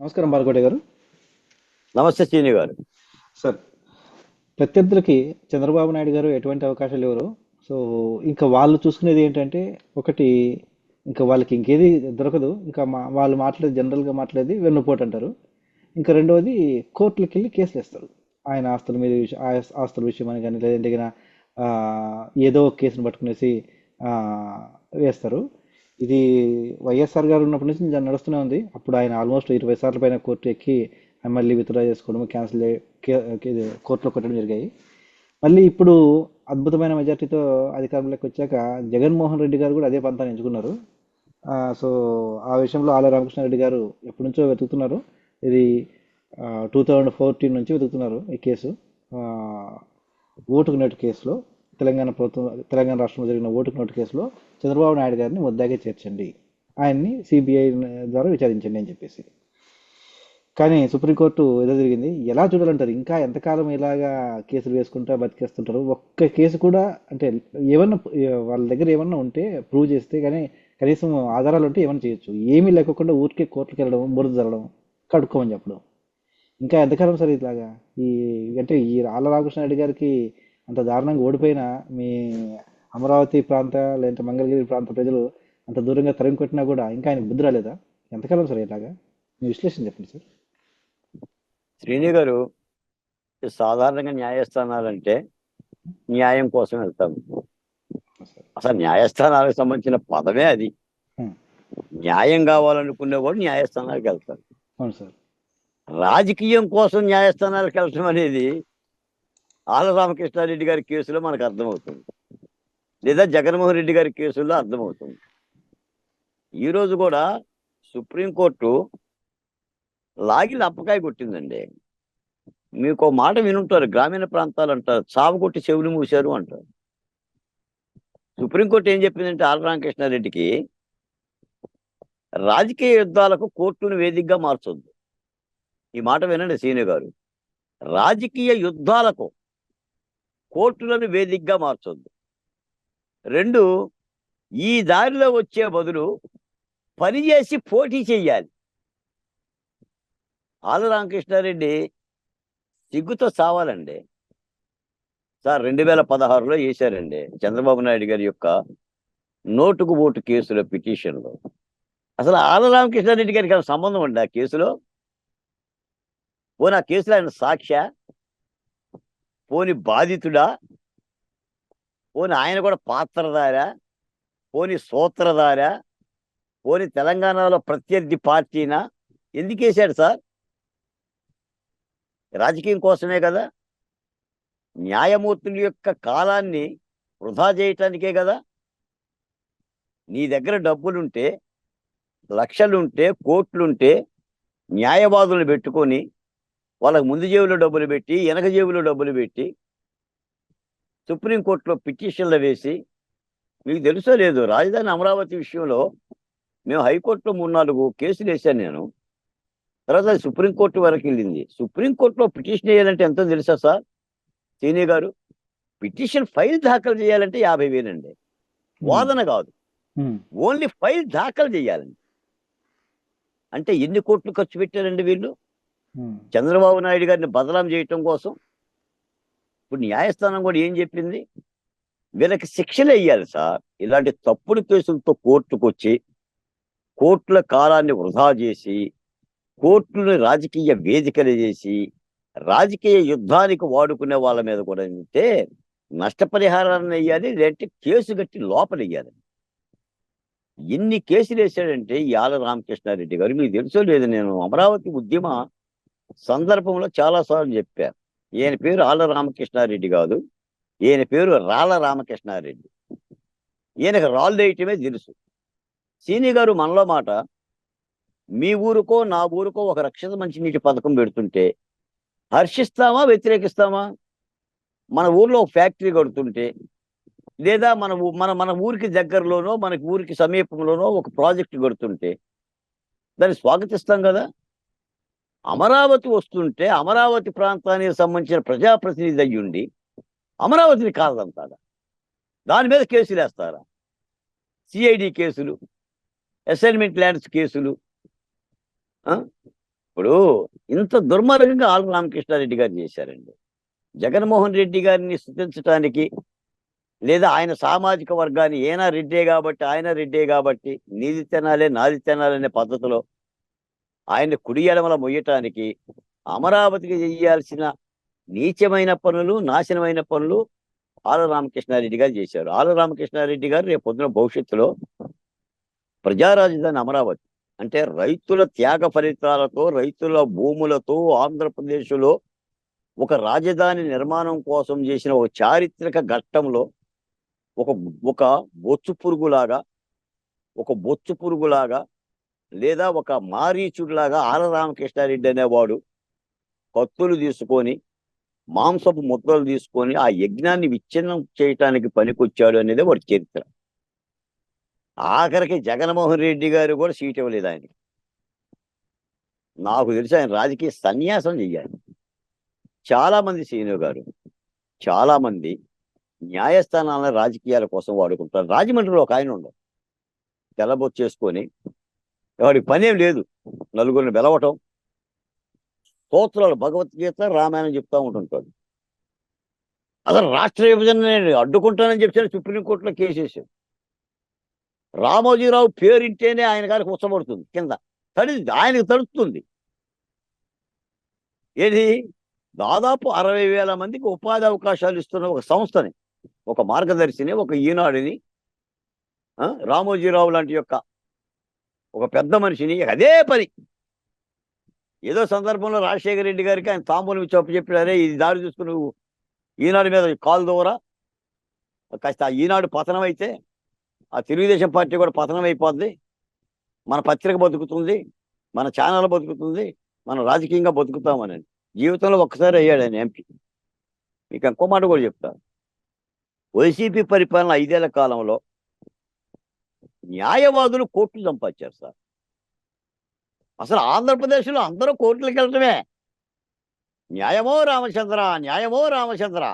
నమస్కారం బాలకోట గారు. నమస్తే శ్రీని గారు. సార్ ప్రత్యర్థులకి చంద్రబాబు నాయుడు గారు ఎటువంటి అవకాశాలు ఇవ్వరు సో ఇంకా వాళ్ళు చూసుకునేది ఏంటంటే ఒకటి ఇంకా వాళ్ళకి ఇంకేది దొరకదు. ఇంకా మా వాళ్ళు మాట్లాడేది జనరల్గా మాట్లాడేది వెన్నుపోటు అంటారు. ఇంకా రెండవది కోర్టులకు వెళ్ళి కేసులు వేస్తారు. ఆయన ఆస్తుల మీద ఆస్తుల విషయం అని కానీ లేదంటే ఏదో ఒక కేసును పట్టుకునేసి వేస్తారు. ఇది వైఎస్ఆర్ గారు ఉన్నప్పటి నుంచి నడుస్తూనే ఉంది. అప్పుడు ఆయన ఆల్మోస్ట్ ఇరవై సార్ల పైన కోర్టు ఎక్కి ఆయన మళ్ళీ విత్డ్రా చేసుకోవడం క్యాన్సిల్ కోర్టులో కొట్టడం జరిగాయి. మళ్ళీ ఇప్పుడు అద్భుతమైన మెజార్టీతో అధికారంలోకి వచ్చాక జగన్మోహన్ రెడ్డి గారు కూడా అదే పంతాన్ని ఎంచుకున్నారు. సో ఆ విషయంలో ఆల రామకృష్ణారెడ్డి గారు ఎప్పటి నుంచో వెతుకుతున్నారు. ఇది టూ థౌజండ్ ఫోర్టీన్ నుంచి వెతుకుతున్నారు ఈ కేసు. ఓటుకు నోటు కేసులో. తెలంగాణ ప్రభుత్వం తెలంగాణ రాష్ట్రంలో జరిగిన ఓటుకు నోటు కేసులో చంద్రబాబు నాయుడు గారిని ముద్దాగా చేర్చండి. ఆయన్ని సిబిఐ ద్వారా విచారించండి అని చెప్పేసి. కానీ సుప్రీంకోర్టు ఏదో జరిగింది. ఎలా చూడాలంటారు? ఇంకా ఎంతకాలం ఇలాగా కేసులు వేసుకుంటా బతికేస్తుంటారు? ఒక్క కేసు కూడా అంటే ఏమన్నా వాళ్ళ దగ్గర ఏమన్నా ఉంటే ప్రూవ్ చేస్తే కానీ కనీసం ఆధారాలు ఉంటే ఏమైనా చేయొచ్చు. ఏమీ లేకుండా ఊరికే కోర్టుకి వెళ్ళడం బురద జరగడం కడుక్కోమని చెప్పడం. ఇంకా ఎంతకాలం సార్ ఇలాగా ఈ అంటే ఈ ఆళ్ళ రామకృష్ణారెడ్డి గారికి అంత దారుణంగా ఓడిపోయిన మీ అమరావతి ప్రాంత లేదంటే మంగళగిరి ప్రాంత ప్రజలు అంత దూరంగా తరిమి కొట్టినా కూడా ఇంకా ఆయన బుద్ధి రాలేదా? ఎంతకాలం సార్ ఇలాగా? మీ విశ్లేషణ చెప్పండి సార్. శ్రీని గారు సాధారణంగా న్యాయస్థానాలంటే న్యాయం కోసం వెళ్తాం. అసలు న్యాయస్థానాలకు సంబంధించిన పదమే అది. న్యాయం కావాలనుకునే కూడా న్యాయస్థానాలకు వెళ్తారు అవును సార్. రాజకీయం కోసం న్యాయస్థానాలకు వెళ్ళటం అనేది ఆళ్ళ రామకృష్ణారెడ్డి గారి కేసులో మనకు అర్థమవుతుంది. లేదా జగన్మోహన్ రెడ్డి గారి కేసుల్లో అర్థమవుతుంది. ఈరోజు కూడా సుప్రీంకోర్టు లాగి లంపకాయ కొట్టిందండి. మీకు మాట వినుంటారు గ్రామీణ ప్రాంతాలు అంటారు చావు కొట్టి చెవులు మూశారు అంటారు. సుప్రీంకోర్టు ఏం చెప్పిందంటే ఆళ్ళ రామకృష్ణారెడ్డికి రాజకీయ యుద్ధాలకు కోర్టును వేదికగా మార్చొద్దు. ఈ మాట వినండి సీనియర్ గారు. రాజకీయ యుద్ధాలకు కోర్టులను వేదికగా మార్చొద్దు. రెండు ఈ దారిలో వచ్చే బదులు పనిచేసి పోటీ చేయాలి ఆల రామకృష్ణారెడ్డి సిగ్గుతో సావాలండి. సార్ రెండు వేల పదహారులో వేశారండి చంద్రబాబు నాయుడు గారి యొక్క నోటుకు ఓటు కేసులో పిటిషన్లో. అసలు ఆల రామకృష్ణారెడ్డి గారికి సంబంధం ఉండి ఆ కేసులో? పోనీ ఆ కేసులో ఆయన సాక్ష్య పోని బాధితుడా? పోని ఆయన కూడా పాత్రధారా? పోని సూత్రధారా? పోని తెలంగాణలో ప్రత్యర్థి పార్టీనా? ఎందుకు వేశాడు సార్? రాజకీయం కోసమే కదా? న్యాయమూర్తుల యొక్క కాలాన్ని వృధా చేయటానికే కదా? నీ దగ్గర డబ్బులుంటే లక్షలుంటే కోట్లుంటే న్యాయవాదులు పెట్టుకొని వాళ్ళకి ముందు జేబులో డబ్బులు పెట్టి వెనక జేబులో డబ్బులు పెట్టి సుప్రీంకోర్టులో పిటిషన్లు వేసి మీకు తెలుసో లేదు రాజధాని అమరావతి విషయంలో మేము హైకోర్టులో మూడు నాలుగు కేసులు వేశాను నేను. తర్వాత అది సుప్రీంకోర్టు వరకు వెళ్ళింది. సుప్రీంకోర్టులో పిటిషన్ వేయాలంటే ఎంతో తెలుసా సార్? సీనియర్ గారు పిటిషన్ ఫైల్ దాఖలు చేయాలంటే యాభై వేలండి వాదన కాదు. ఓన్లీ ఫైల్ దాఖలు చేయాలండి. అంటే ఎన్ని కోట్లు ఖర్చు పెట్టారండి వీళ్ళు? చంద్రబాబు నాయుడు గారిని బదలాం చేయటం కోసం ఇప్పుడు న్యాయస్థానం కూడా ఏం చెప్పింది? వీళ్ళకి శిక్షలు వేయాలి సార్. ఇలాంటి తప్పుడు కేసులతో కోర్టుకు వచ్చి కోర్టుల కాలాన్ని వృధా చేసి కోర్టులను రాజకీయ వేదికలు చేసి రాజకీయ యుద్ధానికి వాడుకునే వాళ్ళ మీద కూడా అంటే నష్టపరిహారాన్ని వేయాలి లేదంటే కేసు గట్టి లోపలియ్యాలి ఎన్ని కేసులు వేసాడంటే యాల రామకృష్ణారెడ్డి గారు మీకు తెలుసో లేదు నేను అమరావతి ఉద్యమ సందర్భంలో చాలాసార్లు చెప్పాను. ఈయన పేరు ఆళ్ళ రామకృష్ణారెడ్డి కాదు. ఈయన పేరు రాళ్ళ రామకృష్ణారెడ్డి. ఈయనకు రాళ్ళు వేయటమే తెలుసు. సీని గారు మనలో మాట మీ ఊరుకో నా ఊరుకో ఒక రక్షిత మంచినీటి పథకం పెడుతుంటే హర్షిస్తామా వ్యతిరేకిస్తామా? మన ఊర్లో ఒక ఫ్యాక్టరీ కడుతుంటే లేదా మన ఊ- మన మన ఊరికి దగ్గరలోనో మనకి ఊరికి సమీపంలోనో ఒక ప్రాజెక్ట్ కడుతుంటే దాన్ని స్వాగతిస్తాం కదా? అమరావతి వస్తుంటే అమరావతి ప్రాంతానికి సంబంధించిన ప్రజాప్రతినిధి అయ్యుండి అమరావతిని కాదంటారా దాని మీద కేసులు వేస్తారా? సిఐడి కేసులు అసైన్మెంట్ ల్యాండ్స్ కేసులు ఆ? ఇప్పుడు ఇంత దుర్మార్గంగా ఆల్ రామకృష్ణారెడ్డి గారు చేశారండి. జగన్మోహన్ రెడ్డి గారిని స్థుతించడానికి లేదా ఆయన సామాజిక వర్గాన్ని ఏనా రెడ్డే కాబట్టి ఆయన రెడ్డే కాబట్టి నీది తినాలే నాది తినాలనే పద్ధతిలో ఆయన కుడి ఎడమల మొయ్యటానికి అమరావతికి చేయాల్సిన నీచమైన పనులు నాశనమైన పనులు ఆల రామకృష్ణారెడ్డి గారు చేశారు. ఆల రామకృష్ణారెడ్డి గారు రేపు పొద్దున భవిష్యత్తులో ప్రజా రాజధాని అమరావతి అంటే రైతుల త్యాగ ఫలితాలతో రైతుల భూములతో ఆంధ్రప్రదేశ్లో ఒక రాజధాని నిర్మాణం కోసం చేసిన ఒక చారిత్రక ఘట్టంలో ఒక ఒక బొచ్చు పురుగులాగా ఒక బొచ్చు పురుగులాగా లేదా ఒక మారీచుడిలాగా ఆల రామకృష్ణారెడ్డి అనేవాడు కత్తులు తీసుకొని మాంసపు ముద్రలు తీసుకొని ఆ యజ్ఞాన్ని విచ్ఛిన్నం చేయటానికి పనికొచ్చాడు అనేది వాడి చరిత్ర. ఆఖరికి జగన్మోహన్ రెడ్డి గారు కూడా సీట్ ఇవ్వలేదు ఆయనకి. నాకు తెలిసి ఆయన రాజకీయ సన్యాసం చెయ్యాలి. చాలా మంది సీనియర్ గారు చాలా మంది న్యాయస్థానాల రాజకీయాల కోసం వాడుకుంటారు. రాజమండ్రిలో ఒక ఆయన ఉండవు తెల్లబొచ్చేసుకొని వాడికి పనేం లేదు. నలుగురిని బెలవటం స్తోత్రాలు భగవద్గీత రామాయణం చెప్తా ఉంటుంటాడు. అసలు రాష్ట్ర విభజన నేను అడ్డుకుంటానని చెప్పాను సుప్రీంకోర్టులో కేసు వేశాడు. రామోజీరావు పేరింటేనే ఆయన గారికి ఉచ్చబడుతుంది కింద. తడి ఆయనకు తడుస్తుంది. ఏది? దాదాపు అరవై వేల మందికి ఉపాధి అవకాశాలు ఇస్తున్న ఒక సంస్థని ఒక మార్గదర్శిని ఒక ఈనాడిని రామోజీరావు లాంటి యొక్క ఒక పెద్ద మనిషిని అదే పని. ఏదో సందర్భంలో రాజశేఖర రెడ్డి గారికి ఆయన తాంబూలం ఇచ్చి అప్పు చెప్పారే ఇది దారి చూసుకుని నువ్వు ఈనాడు మీద కాలు దూరా కాస్త ఈనాడు పతనం అయితే ఆ తెలుగుదేశం పార్టీ కూడా పతనం అయిపోద్ది మన పత్రిక బతుకుతుంది మన ఛానల్ బతుకుతుంది మనం రాజకీయంగా బతుకుతామని. జీవితంలో ఒక్కసారి అయ్యాడు ఆయన ఎంపీ. మీకు ఇంకో మాట కూడా చెప్తాను వైసీపీ పరిపాలన ఐదేళ్ళ కాలంలో న్యాయవాదులు కోట్లు సంపాదించారు సార్. అసలు ఆంధ్రప్రదేశ్లో అందరూ కోర్టులకు వెళ్ళటమే. న్యాయమో రామచంద్ర న్యాయమో రామచంద్ర.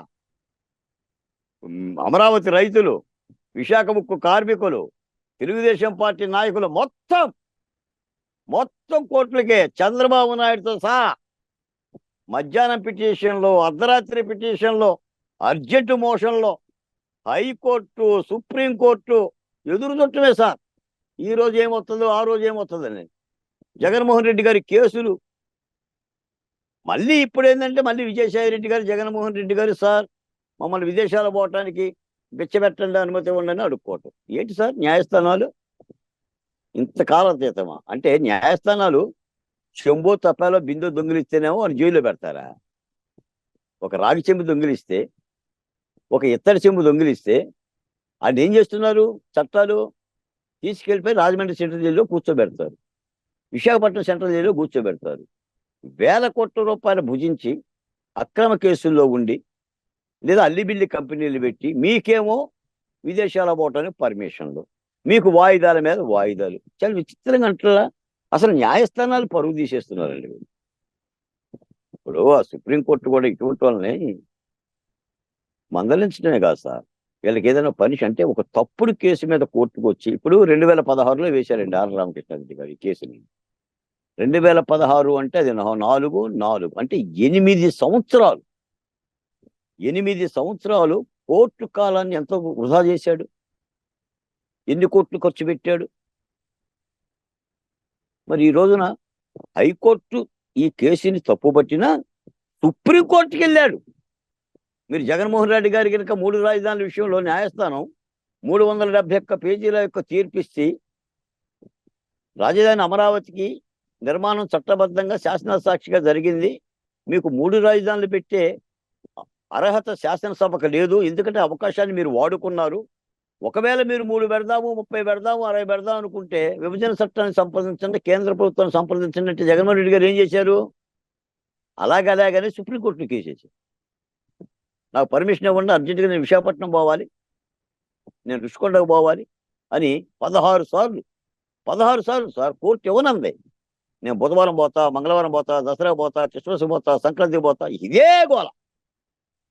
అమరావతి రైతులు విశాఖ ముక్కు కార్మికులు తెలుగుదేశం పార్టీ నాయకులు మొత్తం మొత్తం కోర్టులకే చంద్రబాబు నాయుడుతో సహా. మధ్యాహ్నం పిటిషన్లో అర్ధరాత్రి పిటిషన్లో అర్జెంటు మోషన్లో హైకోర్టు సుప్రీంకోర్టు ఎదురు చుట్టమే సార్. ఈ రోజు ఏమవుతుందో ఆ రోజు ఏమవుతుందని జగన్మోహన్ రెడ్డి గారి కేసులు. మళ్ళీ ఇప్పుడు ఏంటంటే మళ్ళీ విజయసాయి రెడ్డి గారు జగన్మోహన్ రెడ్డి గారు సార్ మమ్మల్ని విదేశాలు పోవటానికి బిచ్చబెట్టండి అనుమతి ఇవ్వండి అడుక్కోవటం. ఏంటి సార్ న్యాయస్థానాలు? ఇంతకాలతీతమా అంటే న్యాయస్థానాలు చెంబో తప్పాలో బిందు దొంగిలిస్తేనేమో అని జైల్లో పెడతారా? ఒక రాగి చెంబు దొంగిలిస్తే ఒక ఇత్తడి చెంబు దొంగిలిస్తే అది ఏం చేస్తున్నారు? చట్టాలు తీసుకెళ్ళిపోయి రాజమండ్రి సెంట్రల్ జైల్లో కూర్చోబెడతారు. విశాఖపట్నం సెంట్రల్ జైల్లో కూర్చోబెడతారు. వేల కోట్ల రూపాయలు భుజించి అక్రమ కేసుల్లో ఉండి లేదా అల్లిబిల్లి కంపెనీలు పెట్టి మీకేమో విదేశాల పోవటానికి పర్మిషన్లు మీకు వాయిదాల మీద వాయిదాలు. చాలా విచిత్రంగా అంటారా అసలు న్యాయస్థానాలు పరుగు తీసేస్తున్నారండి ఇప్పుడు ఆ సుప్రీంకోర్టు కూడా ఇటువంటి వాళ్ళని మందలించడమే కాదు సార్. వీళ్ళకి ఏదైనా పనిష్ అంటే ఒక తప్పుడు కేసు మీద కోర్టుకు వచ్చి ఇప్పుడు రెండు వేల పదహారులో వేశారండి ఆర్. రామకృష్ణారెడ్డి గారు ఈ కేసుని. రెండు వేల పదహారు అంటే అది నాలుగు నాలుగు అంటే ఎనిమిది సంవత్సరాలు. ఎనిమిది సంవత్సరాలు కోర్టు కాలాన్ని ఎంతో వృధా చేశాడు. ఎన్ని కోట్లు ఖర్చు పెట్టాడు? మరి ఈ రోజున హైకోర్టు ఈ కేసుని తప్పుపట్టినా సుప్రీంకోర్టుకి వెళ్ళాడు మీరు జగన్మోహన్ రెడ్డి గారి కనుక మూడు రాజధానుల విషయంలో న్యాయస్థానం మూడు వందల డెబ్బై ఒక్క పేజీల యొక్క తీర్పిస్తే రాజధాని అమరావతికి నిర్మాణం చట్టబద్ధంగా శాసన సాక్షిగా జరిగింది. మీకు మూడు రాజధానులు పెట్టే అర్హత శాసనసభకు లేదు. ఎందుకంటే అవకాశాన్ని మీరు వాడుకున్నారు. ఒకవేళ మీరు మూడు పెడదాము ముప్పై పెడదాము అరవై పెడదాం అనుకుంటే విభజన చట్టాన్ని సంప్రదించండి కేంద్ర ప్రభుత్వాన్ని సంప్రదించండి అంటే జగన్మోహన్ రెడ్డి గారు ఏం చేశారు? అలాగలాగనే సుప్రీంకోర్టును కేసేసారు నాకు పర్మిషన్ ఇవ్వండి అర్జెంటుగా నేను విశాఖపట్నం పోవాలి. నేను రుషికొండకు పోవాలి అని పదహారు సార్లు పదహారు సార్లు సార్ కోర్టు ఇవ్వనంది. నేను బుధవారం పోతా మంగళవారం పోతా దసరా పోతా క్రిస్మస్ పోతా సంక్రాంతికి పోతా ఇదే గోల.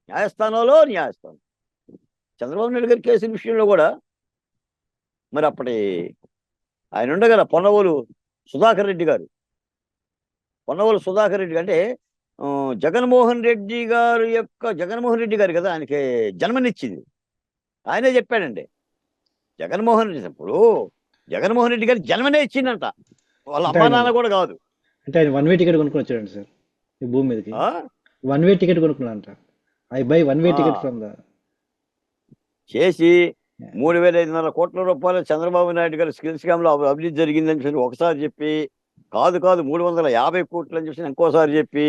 న్యాయస్థానంలో న్యాయస్థానం. చంద్రబాబు నాయుడు గారి కేసు విషయంలో కూడా మరి అప్పటి ఆయన ఉండగల పొన్నవోలు సుధాకర్ రెడ్డి గారు పొన్నవోలు సుధాకర్ రెడ్డి అంటే జగన్మోహన్ రెడ్డి గారు యొక్క జగన్మోహన్ రెడ్డి గారు కదా ఆయనకి జన్మనిచ్చింది. ఆయనే చెప్పాడండి. జగన్మోహన్ రెడ్డి ఇప్పుడు జగన్మోహన్ రెడ్డి గారు జన్మనే ఇచ్చిందంట. వాళ్ళ అమ్మా నాన్న కూడా కాదు. అంటే ఆయన వన్ వే టికెట్ కొనుక్కొని వచ్చాడండి సార్ ఈ భూమి మీదకి? One way ticket కొనుక్కున్నాడంట. I buy one way. Ticket from the చేసి మూడు వేల ఐదు వందల కోట్ల రూపాయలు చంద్రబాబు నాయుడు గారి స్కిల్ స్కామ్లో అభి- అభివృద్ధి జరిగిందని చెప్పి ఒకసారి చెప్పి కాదు కాదు మూడు వందల యాభై కోట్లు అని చెప్పి ఇంకోసారి చెప్పి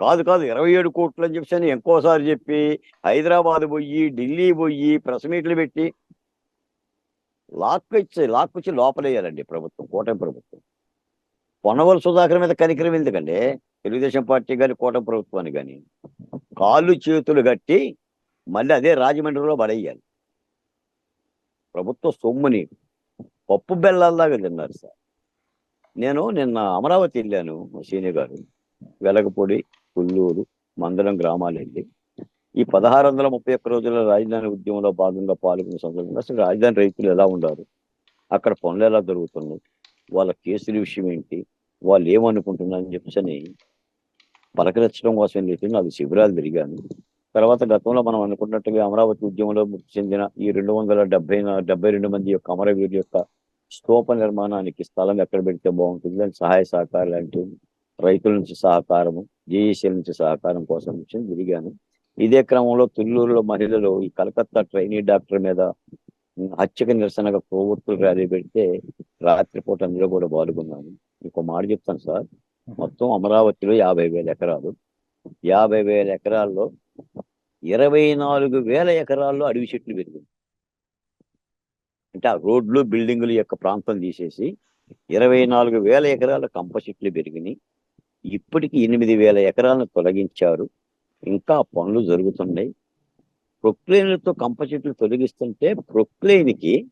కాదు కాదు. ఇరవై ఏడు కోట్లు అని చెప్పి అని ఇంకోసారి చెప్పి హైదరాబాద్ పోయి ఢిల్లీ పోయి ప్రెస్ మీట్లు పెట్టి లాక్ ఇచ్చి లాక్ ఇచ్చి లోపలేయాలండి ప్రభుత్వం కూటమి ప్రభుత్వం. పొనవల సుధాకర్ మీద కనికరం ఎందుకండి? తెలుగుదేశం పార్టీ కానీ కూటమి ప్రభుత్వాన్ని కానీ కాళ్ళు చేతులు కట్టి మళ్ళీ అదే రాజమండ్రిలో పడేయాలి. ప్రభుత్వ సొమ్ముని పప్పు బెల్లాల్లాగా తిన్నారు సార్. నేను నిన్న అమరావతి వెళ్ళాను మా సీనియర్ గారు వెలగపొడి. కొల్లూరు మందరం గ్రామాలు వెళ్ళి ఈ పదహారు వందల ముప్పై ఒక్క రోజుల రాజధాని ఉద్యమంలో భాగంగా పాల్గొన్న సందర్భంగా అసలు రాజధాని రైతులు ఎలా ఉన్నారు అక్కడ పనులు ఎలా జరుగుతున్నాయి? వాళ్ళ కేసుల విషయం ఏంటి? వాళ్ళు ఏమనుకుంటున్నారని చెప్పేసి అని పలకరించడం కోసం వెళ్ళి నాకు శిబిరాలు తిరిగాను. తర్వాత గతంలో మనం అనుకున్నట్టుగా అమరావతి ఉద్యమంలో మృతి చెందిన ఈ రెండు వందల డెబ్బై డెబ్బై రెండు మంది యొక్క అమరవీరుల యొక్క స్తూప నిర్మాణానికి స్థలం ఎక్కడ పెడితే బాగుంటుంది? దాని సహాయ సహకారాలు అంటే రైతుల నుంచి సహకారము జేఏసీల నుంచి సహకారం కోసం నుంచి తిరిగాను. ఇదే క్రమంలో తుళ్ళూరులో మహిళలు ఈ కలకత్తా ట్రైనీ డాక్టర్ మీద హత్యకు నిరసనగా కొవ్వొత్తులు ర్యాలీ పెడితే రాత్రిపూట అందులో కూడా పాల్గొన్నాను. ఇంకో మాట చెప్తాను సార్. మొత్తం అమరావతిలో యాభై వేల ఎకరాలు. యాభై వేల ఎకరాల్లో ఇరవై నాలుగు వేల ఎకరాల్లో అడవి చెట్లు పెరిగింది అంటే ఆ రోడ్లు బిల్డింగులు యొక్క ప్రాంతం తీసేసి ఇరవై నాలుగు వేల ఎకరాల కంప చెట్లు పెరిగినాయి. ఇప్పటికి ఎనిమిది వేల ఎకరాలను తొలగించారు. ఇంకా పనులు జరుగుతున్నాయి. ప్రొక్లైన్లతో కంప చెట్లు తొలగిస్తుంటే ప్రొక్లైన్కి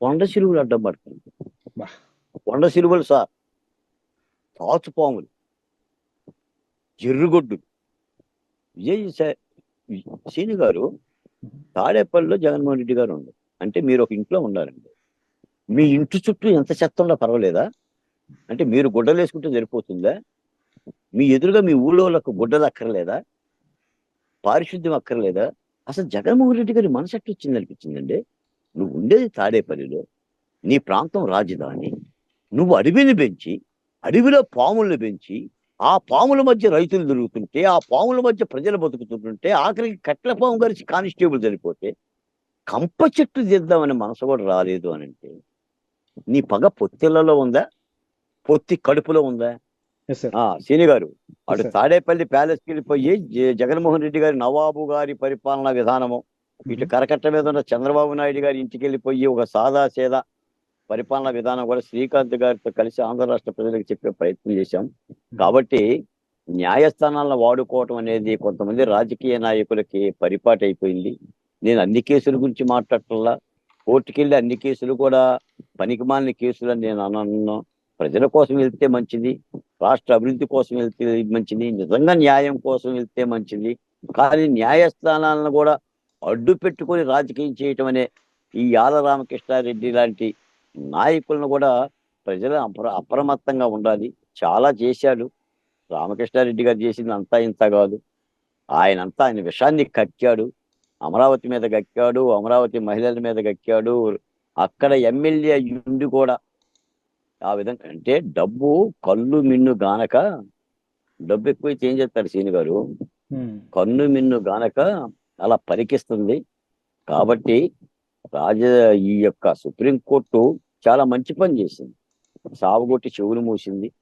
కొండ సిలువలు అడ్డం పడుతుంది. కొండ సిలువలు సార్. తాచుపాములు జర్రుగొడ్డు. విజయ్ సా- సీని గారు తాడేపల్లిలో జగన్మోహన్ రెడ్డి గారు ఉన్నారు. అంటే మీరు ఒక ఇంట్లో ఉన్నారండి. మీ ఇంటి చుట్టూ ఎంత చెత్త ఉన్నా పర్వాలేదా? అంటే మీరు గుడ్డలు వేసుకుంటే సరిపోతుందా? మీ ఎదురుగా మీ ఊళ్ళో వాళ్ళకు గుడ్డలు అక్కర్లేదా? పారిశుద్ధ్యం అక్కర్లేదా? అసలు జగన్మోహన్ రెడ్డి గారి మనసు ఎట్లా వచ్చింది అనిపించిందండి? నువ్వు ఉండేది తాడేపల్లిలో నీ ప్రాంతం రాజధాని. నువ్వు అడవిని పెంచి అడవిలో పాములను పెంచి ఆ పాముల మధ్య రైతులు దొరుకుతుంటే ఆ పాముల మధ్య ప్రజలు బతుకుతుంటుంటే ఆఖరికి కట్ల పాము గరిచి కానిస్టేబుల్ చనిపోతే కంప చెట్టు తీద్దామనే మనసు కూడా రాలేదు అని అంటే నీ పగ పొత్తిళ్ళలో ఉందా? పొత్తి కడుపులో ఉందా? సీని గారు అటు. తాడేపల్లి ప్యాలెస్కి వెళ్ళిపోయి జగన్మోహన్ రెడ్డి గారి నవాబు గారి పరిపాలనా విధానము ఇటు కరకట్ట మీద ఉన్న చంద్రబాబు నాయుడు గారి ఇంటికి వెళ్ళిపోయి ఒక సాదా సేదా పరిపాలనా విధానం కూడా శ్రీకాంత్ గారితో కలిసి ఆంధ్ర రాష్ట్ర ప్రజలకు చెప్పే ప్రయత్నం చేశాం. కాబట్టి న్యాయస్థానాలను వాడుకోవటం అనేది కొంతమంది రాజకీయ నాయకులకి పరిపాటి అయిపోయింది. నేను అన్ని కేసుల గురించి మాట్లాడటంలా కోర్టుకెళ్ళి అన్ని కేసులు కూడా పనికిమాలిన కేసులు అని నేను అనను. ప్రజల కోసం వెళ్తే మంచిది. రాష్ట్ర అభివృద్ధి కోసం వెళ్తే మంచిది నిజంగా న్యాయం కోసం వెళ్తే మంచిది. కానీ న్యాయస్థానాలను కూడా అడ్డు పెట్టుకొని రాజకీయం చేయటం అనే ఈ యాల రామకృష్ణారెడ్డి లాంటి నాయకులను కూడా ప్రజలు అప్ర అప్రమత్తంగా ఉండాలి. చాలా చేశాడు. రామకృష్ణారెడ్డి గారు చేసింది అంతా ఇంత కాదు. ఆయన అంతా ఆయన విషాన్ని కక్కాడు. అమరావతి మీద గక్కాడు అమరావతి మహిళల మీద గక్కాడు అక్కడ ఎమ్మెల్యే ఉండి కూడా ఆ విధంగా అంటే డబ్బు కళ్ళు మిన్ను గానక డబ్బు ఎక్కువైతే ఏం చేస్తారు సీని గారు. కన్ను మిన్ను గానక అలా పరికిస్తుంది. కాబట్టి రాజ ఈ యొక్క సుప్రీంకోర్టు చాలా మంచి పని చేసింది. సావుగొట్టి చెవులు మూసింది.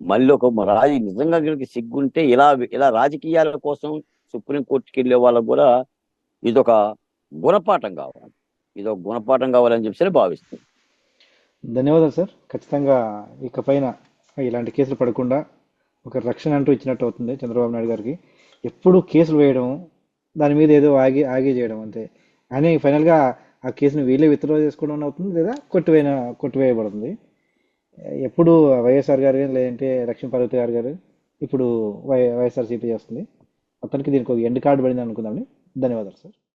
మళ్ళీ ఒక రాజు నిజంగా కనుక సిగ్గుంటే ఇలా ఇలా రాజకీయాల కోసం సుప్రీంకోర్టుకి వెళ్ళే వాళ్ళకు కూడా ఇదొక గుణపాఠం కావాలి. ఇదొక గుణపాఠం కావాలని చెప్పి భావిస్తుంది ధన్యవాదాలు సార్. ఖచ్చితంగా ఇకపైన ఇలాంటి కేసులు పడకుండా ఒక రక్షణ అంటూ ఇచ్చినట్టు అవుతుంది చంద్రబాబు నాయుడు గారికి. ఎప్పుడు కేసులు వేయడం దాని మీద ఏదో ఆగి ఆగి చేయడం అంతే. అని ఫైనల్గా ఆ కేసును వీళ్ళే విత్డ్రా చేసుకోవడం అవుతుంది లేదా కొట్టివేయ కొట్టివేయబడుతుంది. ఎప్పుడు వైఎస్ఆర్ గారు కానీ లేదంటే లక్ష్మీ పార్వతి గారు గారు ఇప్పుడు వై వైఎస్ఆర్సీపీ చేస్తుంది. మొత్తానికి దీనికి ఒక ఎండ్ కార్డు పడింది అనుకుందామండి ధన్యవాదాలు సార్.